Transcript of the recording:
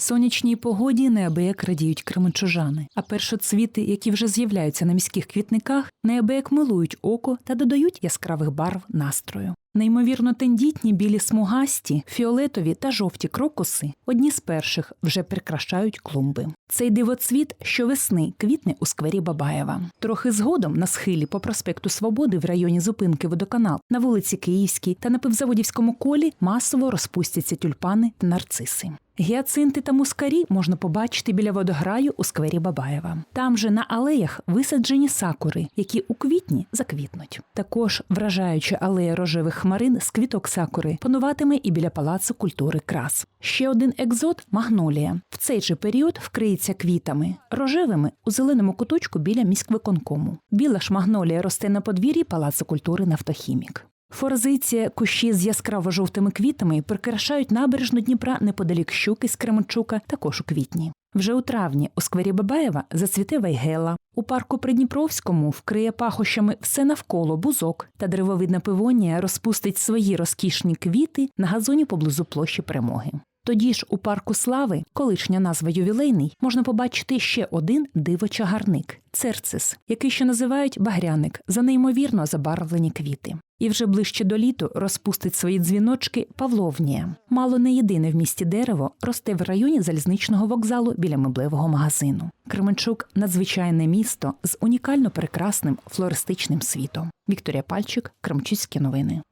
Сонячній погоді неабияк радіють кременчужани, а першоцвіти, які вже з'являються на міських квітниках, неабияк милують око та додають яскравих барв настрою. Неймовірно тендітні білі смугасті, фіолетові та жовті крокуси одні з перших вже прикрашають клумби. Цей дивоцвіт щовесни квітне у сквері Бабаєва. Трохи згодом на схилі по проспекту Свободи в районі зупинки водоканал на вулиці Київській та на Пивзаводівському колі масово розпустяться тюльпани та нарциси. Гіацинти та мускарі можна побачити біля водограю у сквері Бабаєва. Там же на алеях висаджені сакури, які у квітні заквітнуть. Також вражаюча алея рожевих хмарин з квіток сакури пануватиме і біля палацу культури крас. Ще один екзот магнолія. В цей же період вкриється квітами рожевими у зеленому куточку біля міськвиконкому. Біла ж магнолія росте на подвір'ї палацу культури Нафтохімік. Форзиція, кущі з яскраво жовтими квітами прикрашають набережну Дніпра неподалік щуки з Кременчука, також у квітні. Вже у травні у сквері Бабаєва зацвіте вайгела. У парку Придніпровському вкриє пахощами все навколо бузок, та древовидна пивонія розпустить свої розкішні квіти на газоні поблизу площі перемоги. Тоді ж у парку слави, колишня назва ювілейний, можна побачити ще один дивочагарник церцис, який ще називають багряник за неймовірно забарвлені квіти. І вже ближче до літу розпустить свої дзвіночки Павловнія. Мало не єдине в місті дерево росте в районі залізничного вокзалу біля меблевого магазину. Кременчук надзвичайне місто з унікально прекрасним флористичним світом. Вікторія Пальчик, Кремчуцькі новини.